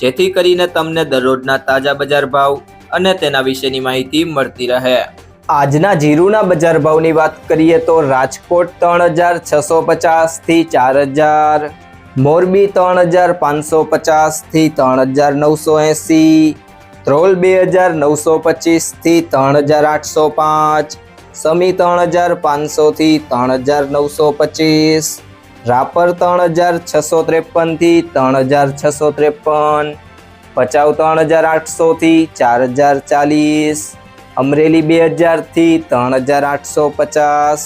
જેથી કરીને તમને દરરોજના તાજા બજાર ભાવ અને તેના વિશેની માહિતી મળતી રહે. આજના જીરુના બજાર ભાવની વાત કરીએ તો રાજકોટ ત્રણ હજાર છસો પચાસથી ચાર હજાર, મોરબી ત્રણ હજાર પાંચસો પચાસથી ત્રણ હજાર નવસો એંસી, ધ્રોલ બે હજાર નવસો પચીસથી ત્રણ હજાર આઠસો પાંચ, સમી ત્રણ હજાર પાંચસોથી ત્રણ હજાર નવસો પચીસ રાપર ત્રણ હજાર છસો ત્રેપનથી ત્રણ હજાર છસો ત્રેપન ભચાઉ ત્રણ હજાર આઠસોથી ચાર હજાર ચાલીસ અમરેલી બે હજારથી ત્રણ હજાર આઠસો પચાસ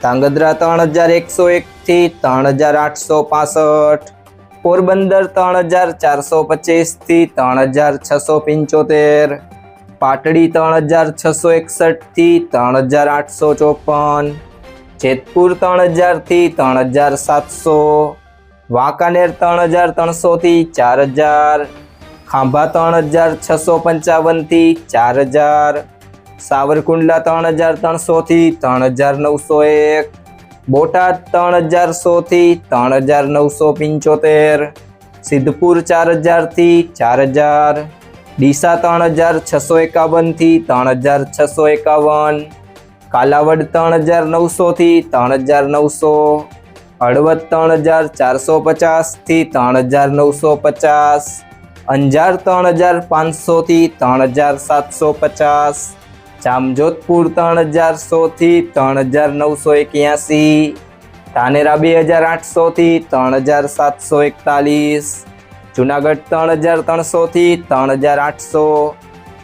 ધાંગધ્રા ત્રણ હજાર એકસો એકથી ત્રણ હજાર આઠસો પાસઠ પોરબંદર ત્રણ હજાર ચારસો પચીસથી ત્રણ હજાર છસો પંચોતેર પાટડી ત્રણ હજાર છસો એકસઠથી ત્રણ હજાર આઠસો ચોપન જેતપુર ત્રણ હજારથી ત્રણ હજાર સાતસો વાંકાનેર ત્રણ હજાર ત્રણસોથી ચાર હજાર ખાંભા ત્રણ હજાર છસો પંચાવનથી ચાર હજાર સાવરકુંડલા ત્રણ હજાર ત્રણસોથી ત્રણ હજાર નવસો એક બોટાદ ત્રણ હજાર સોથી ત્રણ હજાર નવસો પંચોતેર સિદ્ધપુર ચાર હજારથી ચાર હજાર ડીસા ત્રણ હજાર છસો એકાવનથી ત્રણ હજાર છસો એકાવન કાલાવડ ત્રણ હજાર નવસોથી ત્રણ હજાર નવસો હળવદ ત્રણ હજાર ચારસો પચાસથી ત્રણ હજાર નવસો પચાસ અંજાર ત્રણ હજાર પાંચસોથી ત્રણ હજાર સાતસો પચાસ જામજોધપુર ત્રણ હજાર સોથી ત્રણ હજાર નવસો એક્યાસી ધાનેરા બે હજાર આઠસોથી ત્રણ હજાર સાતસો એકતાલીસ જુનાગઢ ત્રણ હજાર ત્રણસોથી ત્રણ હજાર આઠસો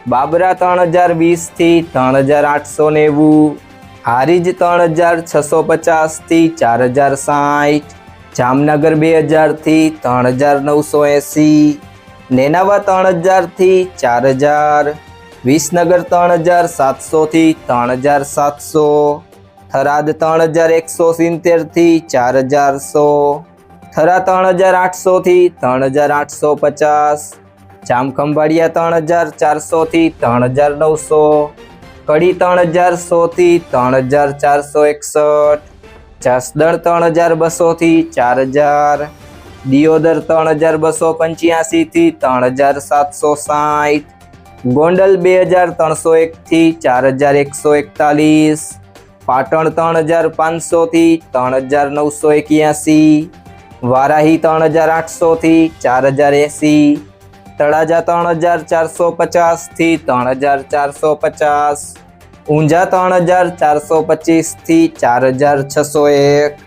બાબરા ત્રણ હજાર વીસથી ત્રણ હજાર આઠસો નેવું હારીજ ત્રણ હજાર છસો પચાસથી ચાર હજાર સાઠ જામનગર બે હજારથી ત્રણ હજાર નવસો એંસી નેનાવા ત્રણ હજારથી ચાર હજાર વિસનગર ત્રણ હજાર સાતસોથી ત્રણ હજાર સાતસો થરાદ ત્રણ હજાર એકસો સિત્તેરથી ચાર હજારસો થરા ત્રણ હજાર આઠસોથી ત્રણ હજાર આઠસો પચાસ જામખંભાળિયા ત્રણ હજાર ચારસોથી ત્રણ હજાર નવસો કડી ત્રણ હજાર સોથી ત્રણ હજાર ચારસો એકસઠ જસદણ ત્રણ હજાર બસોથી ચાર હજાર દિયોદર ત્રણ હજાર બસો પંચ્યાસીથી ત્રણ હજાર સાતસો સાઠ ગોંડલ બે હજાર ત્રણસો એકથી ચાર હજાર એકસો એકતાલીસ પાટણ ત્રણ હજાર પાંચસોથી ત્રણ હજાર નવસો એક્યાસી વારાહી ત્રણ હજાર આઠસોથી ચાર હજાર એંસી તળાજા ત્રણ હજાર ચારસો પચાસથી ત્રણ હજાર ચારસો પચાસ ઊંઝા ત્રણ હજાર ચારસો પચીસથી ચાર હજાર છસો એક